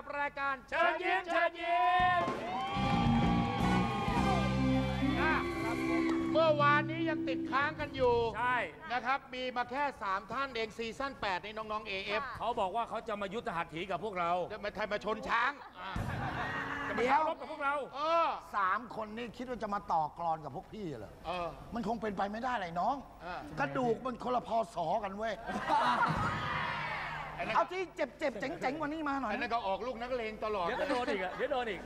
กับรายการเชิญยิ้มเชิญยิ้มอะเมื่อวานนี้ยังติดค้างกันอยู่ใช่ นะครับ มีมาแค่ 3 ท่านเองซีซั่น8นี่น้องๆ AF เขาบอกว่าเขาจะมายุทธหัตถีกับพวกเราเดี๋ยวมาไทยมาชนช้างอะจะมาท้ารบกับพวกเรา เออสามคนนี่คิดว่าจะมาต่อกรอนกับพวกพี่เหรอ เออ มันคงเป็นไปไม่ได้เลยน้อง เออ กระดูกมันคนละพอสอกันเว้ยไอ้นั่น เอาที่เจ็บเจ็บๆเจ๋งเจ๋งๆกวันนี้มาหน่อยไอ้นั่นนะก็ออกลูกนักเลงตลอดเดี๋ยวก็โดนอีกอะเดี๋ยวโดนอีก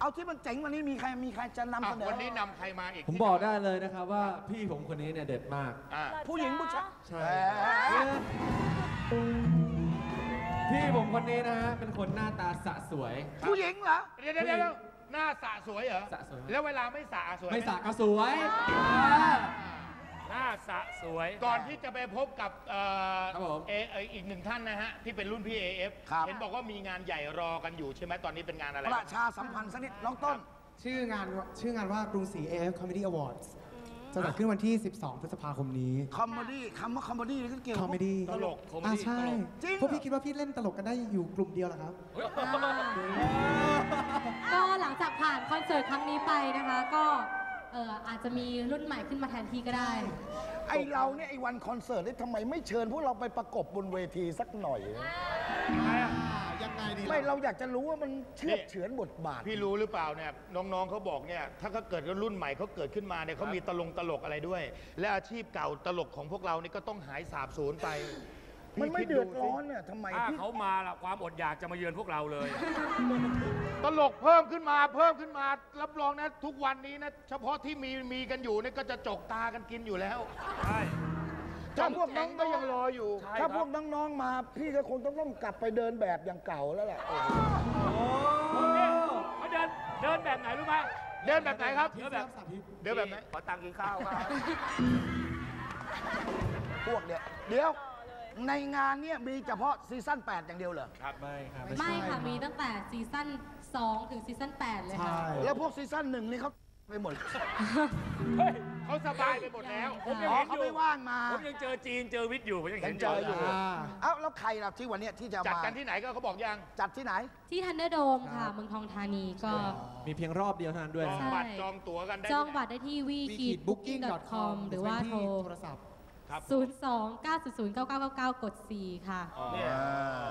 เอาที่มันเจ๋งกวันนี้มีใครมีใครจะนำอะเสนอวันนี้นำใครมาอีกผมบอกได้เลยนะครับว่าพี่ผมคนนี้เนี่ยเด็ดมาก อะผู้หญิงผู้ชายใช่แหมพี่ผมคนนี้นะฮะเป็นคนหน้าตาสะสวย ผู้หญิงเหรอเดี๋ยวเดี๋ยวเดี๋ยวหน้าสะสวยเหรอ สะสวย แล้วเวลาไม่สะสวยหไม่สะก็สวยห น้าสะสวย ก่อนที่จะไปพบกับเอ่อครับผมเอเอ่ออีกหนึ่งท่านนะฮะ ที่เป็นรุ่นพี่ AF ครับ เห็นบอกว่ามีงานใหญ่รอกันอยู่ใช่ไหมตอนนี้เป็นงานอะไรประชาสัมพันธ์สักนิดน้องต้น ชื่องานว่าชื่องานว่ากรุงศรี AF Comedy Awards จะจัดขึ้นวันที่ 12 พฤษภาคมนี้ คอมเมดี้คำว่าคอมเมดี้นี่ก็เกี่ยวกับ Comedy ตลกคมอ่าดี้ใช่ตลกจริงเหรอ พวกพี่คิดว่าพี่เล่นตลกกันได้อยู่กลุ่มเดียวเหรอครับ ก็หลังจากผ่านคอนเสิร์ตครั้งนี้ไปนะคะ ก็ เอออาจจะมีรุ่นใหม่ขึ้นมาแทนที่ก็ได้ ไอเราเนี่ยไอวันคอนเสิร์ตนี่ทำไมไม่เชิญพวกเราไปประกบบนเวทีสักหน่อย ยังไงดีไม่เราอยากจะรู้ว่ามันเชื่อดเฉือนบทบาท พี่รู้หรือเปล่าเนี่ยน้องๆเขาบอกเนี่ยถ้าเขาเกิดรุ่นใหม่เขาเกิดขึ้นมาเนี่ยเขามีตลงตลกอะไรด้วย และอาชีพเก่าตลกของพวกเรานี่ก็ต้องหายสาบสูญไป มันไม่พี่คิเดือดสิร้อนเนี่ยทำไมถ้าพี่เขามาละความอดอยากจะมาเยือนพวกเราเลย ตลกเพิ่มขึ้นมาเพิ่มขึ้นมา รับรองนะ ทุกวันนี้นะ เฉพาะที่มีมีกันอยู่เนี่ยก็จะจกตากันกินอยู่แล้วใช่ ถ้าพวกน้องก็ยังรออยู่ถ้าพวกน้องๆมา พี่ก็คงต้องต้องกลับไปเดินแบบอย่างเก่าแล้วแหละเนี่ยเขาเดินเดินแบบไหนรู้ไหมเดินแบบไหนครับ เดินแบบเดินแบบไหนขอตังค์กินข้าวครับ พวกเนี่ยเดี๋ยว ในงานเนี่ยมีเฉพาะซีซั่น8 อย่างเดียวเหรอไม่ครับไม่ค่ะมีตั้งแต่ซีซั่น2 ถึงซีซั่น8 เลยค่ะ แล้วพวกซีซั่นหนึ่งนี่เขาไปหมด เฮ้ยเขาสบายไปหมดแล้วผมยังอ๋อเห็นอเขายู่ไม่ว่างมาผมยังเจอจีนเจอวิทย์อยู่ผมยังยัเห็นงเจออยู่อ่าเอ้าแล้วใครล่ะที่วันเนี้ยที่จะจัดมากันที่ไหนก็เขาบอกยังจัดที่ไหน ที่ทันเดอร์โดมค่ะ เมืองทองธานีก็ มีเพียงรอบเดียวเท่านั้นด้วย จองนะบัตรจองตั๋วกันได้จองที่ไหนบัตรได้ที่วีขีด wiki.booking.com หรือว่าโทร โทรศัพท์ 02 900 9999 กด 4 ค่ะเนี่ย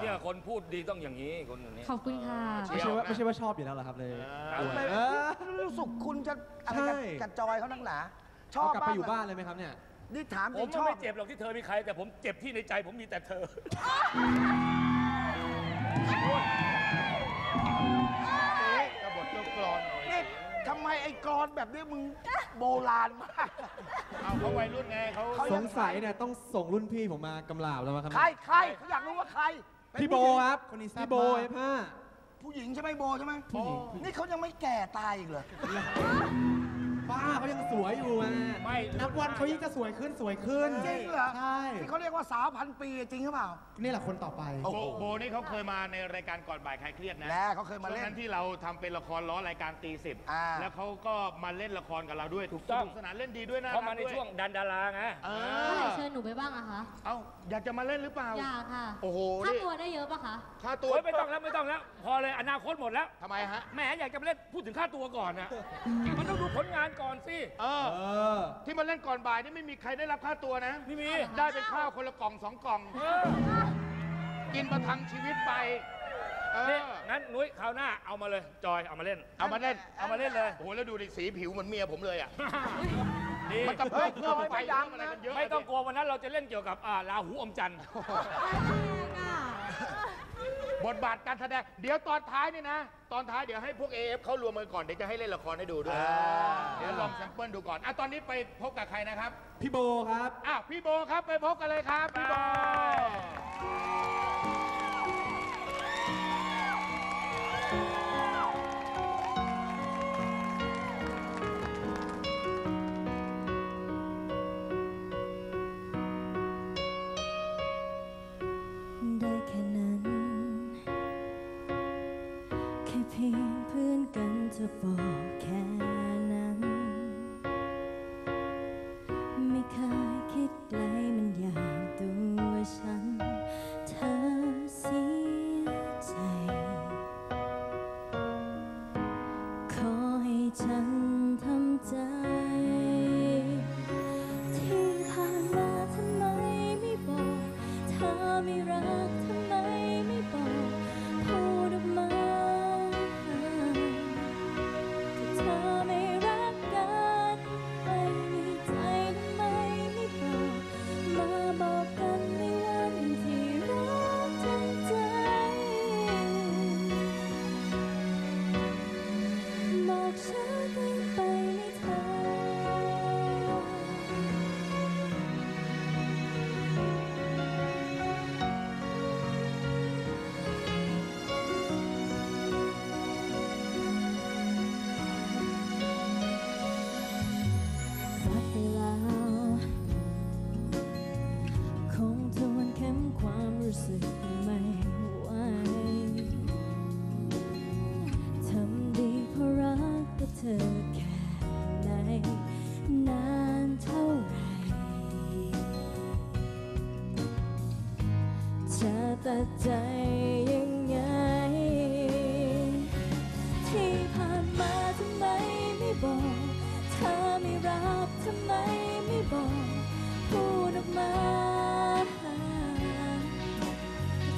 เนี่ยคนพูดดีต้องอย่างนี้คนอย่างนี้ ขอบคุณค่ะ ไม่ใช่ว่าไม่ใช่ว่าชอบอยู่แล้วเหรอครับเลย เอออวยไม่เออรู้สึกคุณจะอะไรกับใช่ กับจอยเขานักหนาชอเอาบกลับไปบ้างอยู่บ้านเลยไหมครับเนี่ย นี่ถามผจริมงก็ชอบไม่เจ็บหรอกที่เธอมีใคร แต่ผมเจ็บที่ในใจผมมีแต่เธอกระบทเจ้ากรอนหน่อยนี่ทำ ไมไอ้กรอนแบบนี้มึงโบราณมาก เอาเขาวัยรุ่นไงเขาเขา สงสัยเนี่ยต้องส่งรุ่นพี่ผมมากำลาบแล้วมั้งครับใครใครเขาอยากรู้ว่าใครพี่โบครับคนนี้แซ่บพี่โบมากไอ้ผ้าผู้หญิงใช่ไหมโบใช่ไหมนี่เขายังไม่แก่ตายอีกเหรอ ป้าเขายังสวยอยู่อะไม่นับวันเขายิ่งจะสวยขึ้นสวยขึ้นจริงเหรอใช่ที่เขาเรียกว่าสาวพันปีจริงหรือเปล่า นี่แหละคนต่อไปโอ้โบโหโบนี่เขาเคยมาในรายการก่อนบ่ายคลายเครียดนะแน่เขาเคยมาเล่นช่วงนั้นที่เราทำเป็นละครล้อรายการตีสิบอ่า แล้วเขาก็มาเล่นละครกับเราด้วยถูกต้อง สนุสนานเล่นดีด้วยนะเข้ามาในช่วงดันดาราไงเอเมื่อไหอร่เชิญหนูไปบ้างอะคะเอาอยากจะมาเล่นหรือเปล่า อยากค่ะโอ้โหค่านี่ตัวได้เยอะปะคะค่าตัวโอ้ยไม่ต้องแล้วไม่ต้องแล้ว พอเลยอนาคตหมดแล้วทำไมฮะ แหมอยากจะมาเล่นพูดถึงค่าตัวก่อนนะมันต้องดูผลงานก่อนสิเออ เออ ที่มาเล่นก่อนบ่ายนี่ไม่มีใครได้รับค่าตัวนะ ไม่มี ได้เป็นข้าวคนละกล่องสองกล่อง เออกินประทังชีวิตไป เอนี่อ งั้นนุ้ยคราวหน้าเอามาเลย จอยเอามาเล่น เอามาเล่น เอามาเล่นเลย โอ้โห แล้วดูดิสีผิวเหมือนเมียผมเลยอะ ดี มันจะเพิ่มเพิ่มเฮ้ยไฟไม่ดังอะไรนะกันเยอะไม่ต้องกลัววันนั้นเราจะเล่นเกี่ยวกับอ่าราหูอมจันทร์น บทบาทการแสดง เดี๋ยวตอนท้ายนี่นะ ตอนท้ายเดี๋ยวให้พวก AF เขารวมมือก่อน เดี๋ยวจะให้เล่นละครให้ดูด้วย เดี๋ยวลองแซมเปิลดูก่อนอะตอนนี้ไปพบกับใครนะครับ พี่โบครับ อ้าวพี่โบครับไปพบกันเลยครับ พี่โบ จะตัดใจยังไง ที่ผ่านมาทำไมไม่บอก เธอไม่รักทำไมไม่บอก พูดออกมา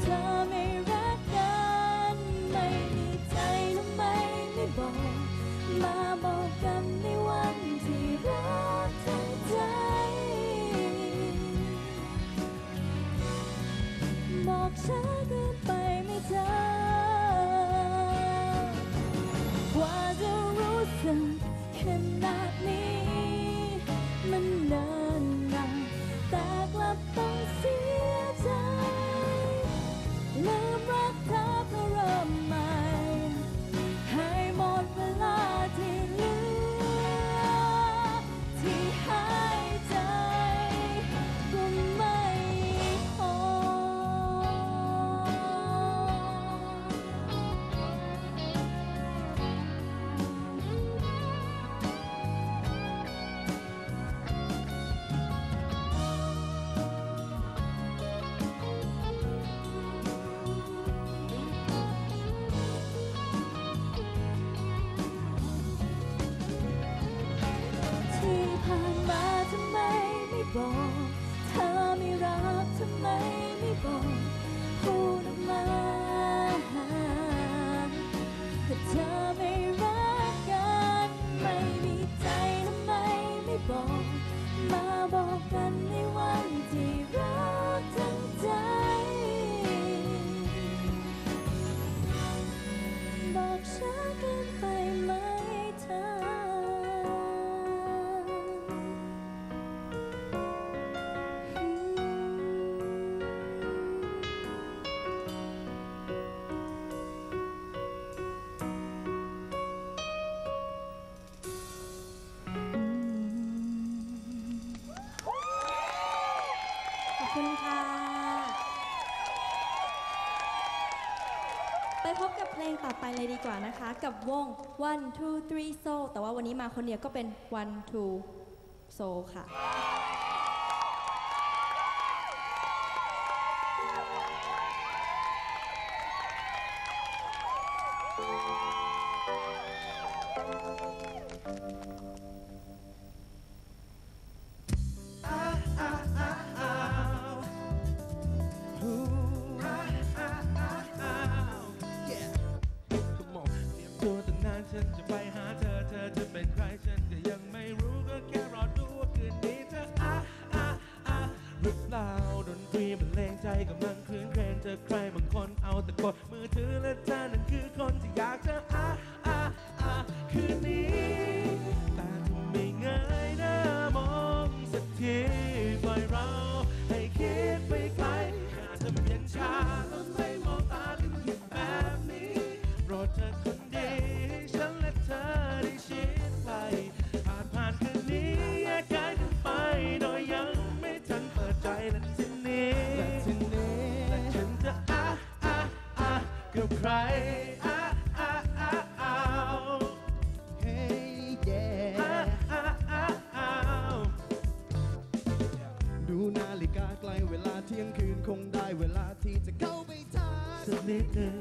เธอไม่รักกัน ไม่มีใจทำไมไม่บอก มาบอก ช้าเกินไปไม่เธอ บอกเธอไม่รักทำไมไม่บอกพูดออกมาแต่เธอไม่รักกันไม่มีใจทำไมไม่บอก มาบอกกันในวันที่รักทั้งใจบอกช้าเกิน กว่านะคะ กับวง one two three soul แต่ว่าวันนี้มาคนเดียวก็เป็น one two soul ค่ะ รอ้าอ้าอ้าอ้าว Hey yeah อ้าอ้าอ้าอ้าวดูนาฬิกาใกล้เวลาเที่ยงคืนคงได้เวลาที่จะเข้าไปทานสักนิดหนึ่ง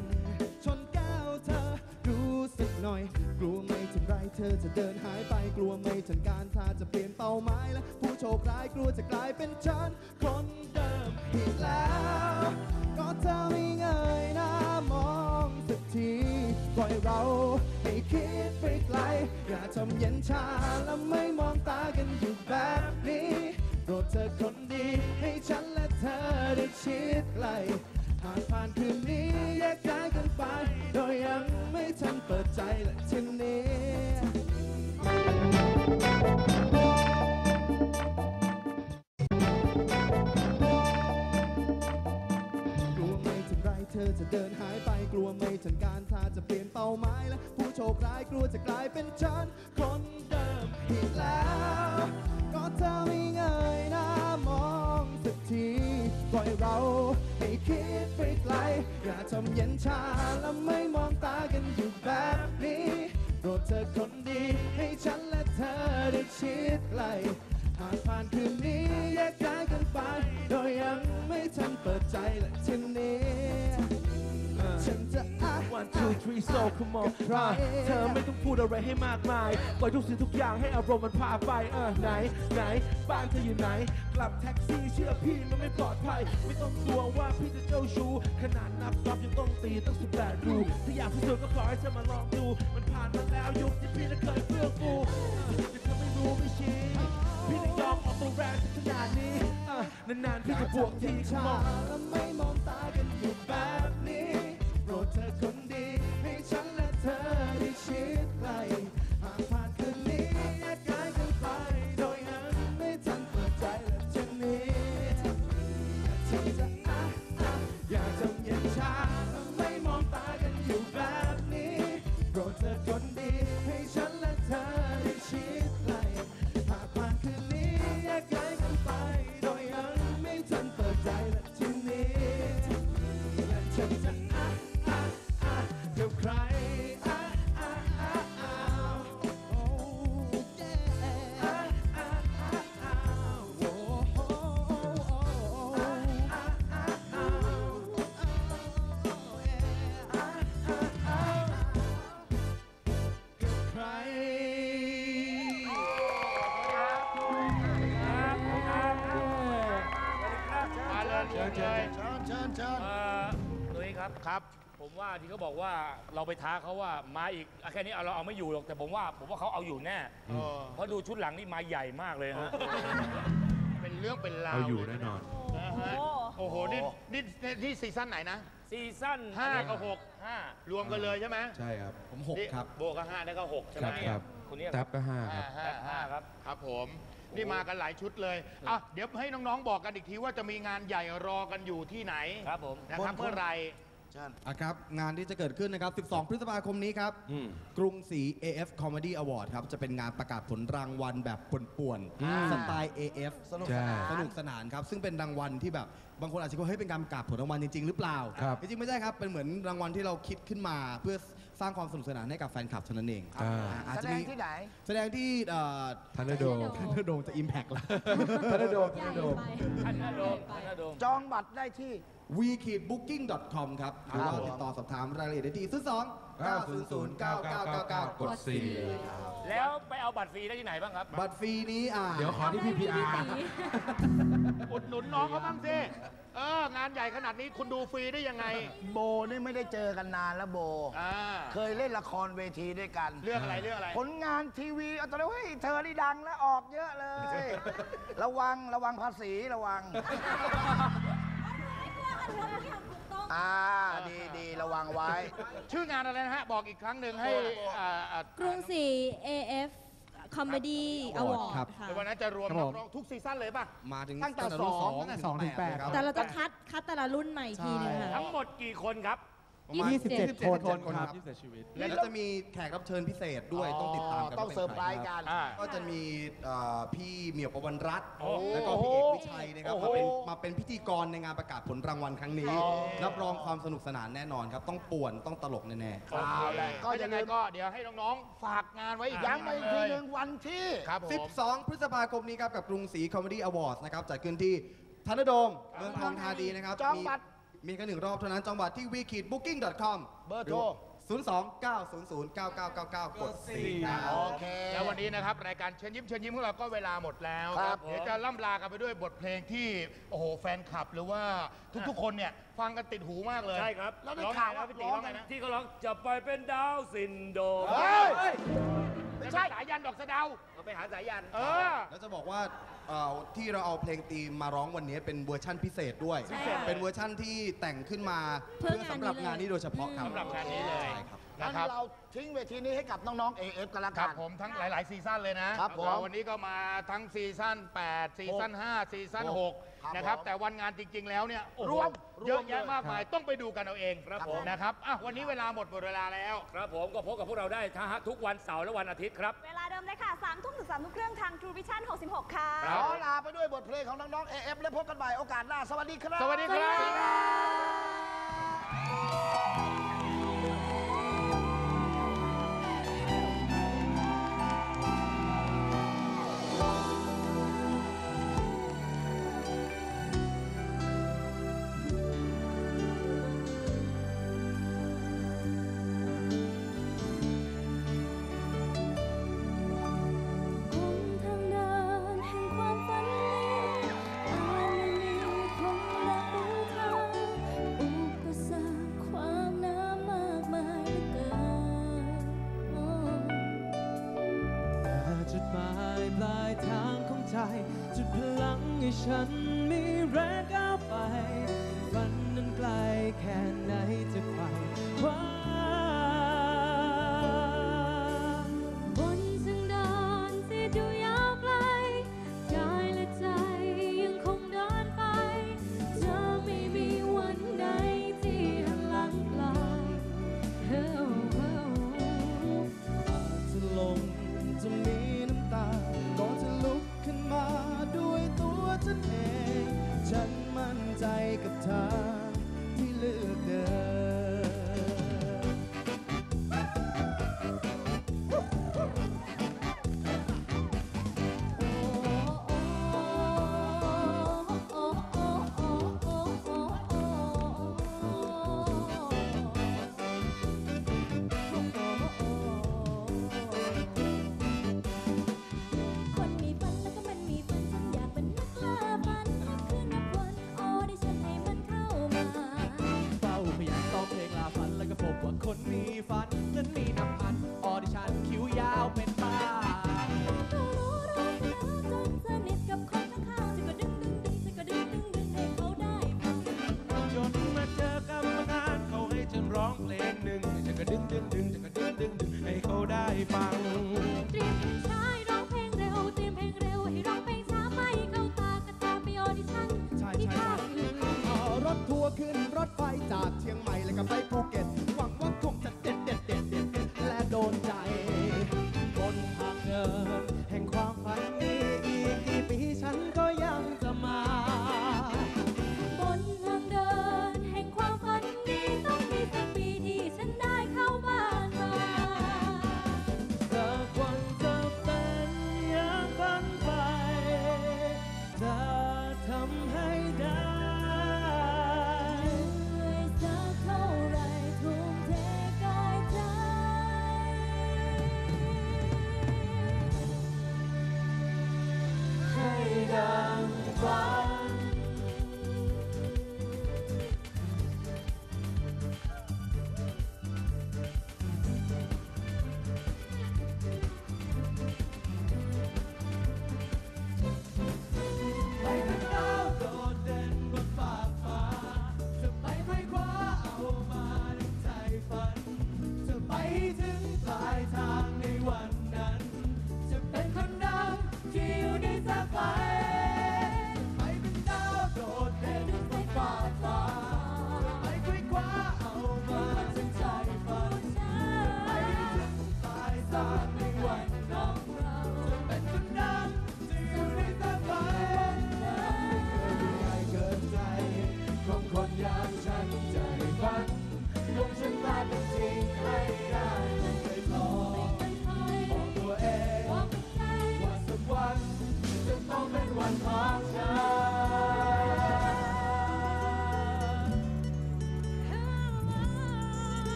ชนแก้วเธอรู้สึกหน่อย กลัวไม่ทันไรเธอจะเดินหายไปกลัวไม่ทันการถ้าจะเปลี่ยนเป้าหมายและผู้โชคร้ายกลัวจะกลายเป็นฉันคนเดิมผิดแล้ว ก็เธอไม่เงยหน้ามอง ทีปล่อยเราให้คิดไปไกลอย่าทำเย็นชาและไม่ ฉันคนเดิมอีกแล้ว ก็เธอไม่เงยหน้ามองสักทีปล่อยเราให้คิดไปไกล อย่าทำเย็นชาและไม่มองตากันอยู่แบบนี้โปรดเธอคนดีให้ฉัน three so come on ใครอะเธอไม่ต้องพูดอะไรให้มากมาย ปล่อยทุกสิ่งทุกอย่างให้อารมณ์มันพาไปเออไหนไหน บ้านเธออยู่ไหน กลับแท็กซี่เชื่อพี่มันไม่ปลอดภัย ไม่ต้องกลัวว่าพี่จะเจ้าชู้ ขนาดนับรอบยังต้องตีตั้งสิบแปดรูถ้าอยากพิสูจน์ก็ขอให้เธอมาลองดู มันผ่านมาแล้วยุคที่พี่น่ะเคยเพื่อกูอะแต่เธอไม่รู้ไม่ชี้พี่จะยอมออกตัวแรงถึงขนาดนี้อะนานๆพี่จะบวกทีชา come on และไม่มองตากันอยู่แบบ เชิญเชิญเชิญ เอ่อนุ้ยครับ ครับ ผมว่าที่เขาบอกว่าเราไปท้าเขาว่ามาอีกอะแค่นี้เอาเราเอาไม่อยู่หรอกแต่ผมว่า ผมว่าเขาเอาอยู่แน่เพราะดูชุดหลังนี่มาใหญ่มากเลยฮะเป็นเรื่องเป็นราวเอาอยู่แน่นอน นะฮะโอ้โห นี่นี่นี่ที่ซีซั่นไหนนะ ซีซั่นห้ากับหก ห้ารวมกันเลยใช่ไหมใช่ครับผมหกนี่ครับ โบก็ห้าได้ก็หกใช่ไหมครับครับ คนนี้แท็บก็ห้าครับ ห้าแปดห้าครับ ครับผม นี่มากันหลายชุดเลยอะเดี๋ยวให้น้องๆบอกกันอีกทีว่าจะมีงานใหญ่รอกันอยู่ที่ไหนครับผม นะครับเมื่อไหรอะครับงานที่จะเกิดขึ้นนะครับ 12 พฤษภาคมนี้ครับอืมกรุงศรี AF Comedy Award ครับ จะเป็นงานประกาศผลรางวัลแบบป่วนอืมๆสไตล์ AF สนุกใช่สนาน สนุกสนานครับ ซึ่งเป็นรางวัลที่แบบบางคนอาจจะคิดว่าเฮ้ยเป็นการประกาศผลรางวัลจริงๆ หรือเปล่า ครับ จริงๆ ไม่ใช่ครับ เป็นเหมือนรางวัลที่เราคิดขึ้นมาเพื่อ สร้างความสนุกสนานให้กับแฟนคลับเท่านั้นเองอ่า อ่าอาจแสจะดงมีที่ไหน แสดงที่เอ่อทันเดอร์โดทันเดอร์โดมจะ Impact แล้วทันเดอร์โดใหญ่ไปท่านนาโดมท่านนาโดม จองบัตรได้ที่ w e k e e p booking com ครับหรือว่าติดต่อสอบถามรายละเอียดได้ที่02 900 9999กดสี่ แล้วไปเอาบัตรฟรีได้ที่ไหนบ้างครับ บัตรฟรีนี้อ่า เดี๋ยวขอที่พีพีอาร์ อุดหนุนน้องเขาบ้างสิ เอองานใหญ่ขนาดนี้คุณดูฟรีได้ยังไง โบนี่ไม่ได้เจอกันนานแล้วโบ อ่า เคยเล่นละครเวทีด้วยกัน เรื่องอะไรเรื่องอะไร ผลงานทีวีเอาตอนนี้เฮ้ยเธอนี่ดังแล้วออกเยอะเลย ระวังระวังภาษีระวัง อ่าดีดีระวังไว้ ชื่องานอะไรนะฮะ บอกอีกครั้งหนึ่งให้อ่าอ่ากรุงศรี AF Comedy Award ครับ ค่ะในวันนั้นจะรวมครับนัผมกร้องทุกซีซั่นเลยป่ะ มาถึงตั้งแต่รุ่นสองตั้งแต่สองถึงแปด ครับ แต่เราจะคัดคัดแต่ละรุ่นใหม่อีกทีนึงค่ะ ทั้งหมดกี่คนครับ ประมาณ27 27 คนคนคครัรับบ ที่เสียชีวิต แล้วจะมีแขกรับเชิญพิเศษด้วยต้องติดตามกันต้องว่าป็นเซอร์ไพรใคส์กัน อ่า ก็จะมีเอ่อพี่เหมียวประวันรัตน์โอ้แล้วก็พี่เอกวิชัยนะครับโอ้โห มาเป็นมาเป็นพิธีกรในงานประกาศผลรางวัลครั้งนี้ รับรองความสนุกสนานแน่นอนครับ ต้องป่วนต้องตลกแน่ๆ เอาละก็ก็ยังไงอย่าลืมก็เดี๋ยวให้น้องๆฝากงานไว้อีกย้ำไปอีกทีหนึ่งวันที่ ครับผม 12 พฤษภาคมนี้ครับ กับกรุงศรีคอมเมดี้อวอร์ดนะครับ จัดขึ้นที่ทันโดมเมืองทองธานีนะครับจองบัตร มี มีแค่หนึ่งรอบเท่านั้นจองบัตรที่ w e k i d booking com เบอร์โทร 02 900 9999 กด4ครับโอเค แล้ววันนี้นะครับรายการเชิญยิ้มเชิญยิ้มของเราก็เวลาหมดแล้วครับ เดี๋ยวจะล่ำลากันไปด้วยบทเพลงที่โอ้โหแฟนคลับหรือว่าทุกๆ คนเนี่ยฟังกันติดหูมากเลยใช่ครับแล้วได้ร้องข่าวไงว่านะพี่ตีร้ร้อองงไงไงนะนะ ที่เขาร้องจะไปเป็นดาวซินโดรมเฮ้ยไม่ใช่สายยันดอกสะเดาเราไปหาสายยัน เออ แล้วจะบอกว่า เอ่อที่เราเอาเพลงตีมมาร้องวันนี้เป็นเวอร์ชั่นพิเศษด้วยเป็นเวอร์ชั่นที่แต่งขึ้นมาเพื่เพื่ออสำหรับงานนี้โดยเฉพาะครับสำหรับงานนี้เลย ใช่ครับงั้ นะนครับ เราทิ้งเวทีนี้ให้กับน้องๆ AF กันละครักับน ผมทั้งหลาย ๆ ซีซั่นเลยนะครับผมเราวันนี้ก็มาทั้งซีซั่น8 ซีซั่น 5 ซีซั่นครับ6นะครับ ผมแต่วันงานจริง ๆ แล้วเนี่ยโอ้โหรวมเยอะรวมแยะเลยมากมายต้องไปดูกันเอาเองครับผม นะครับอะวันนี้เวลาหมดหมดเวลาแล้ว ครับผมก็พบกับพวกเราได้ทั้งทุกวันเสาร์และวันอาทิตย์ครับ เวลาเดิมเลยค่ะ3ทุ่มถึง3ทุ่มครึ่งทาง True Vision 66 ค่ะคขรับอลาไปด้วยบทเพลงของน้องๆ AF และพบกันใหม่โอกาสหน้า สวัสดีครับ สวัสดีครับ ฉัน ด้วยตัวฉันเอง ฉันมั่นใจกับทางที่เลือกเดิน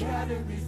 นแค่ได้มี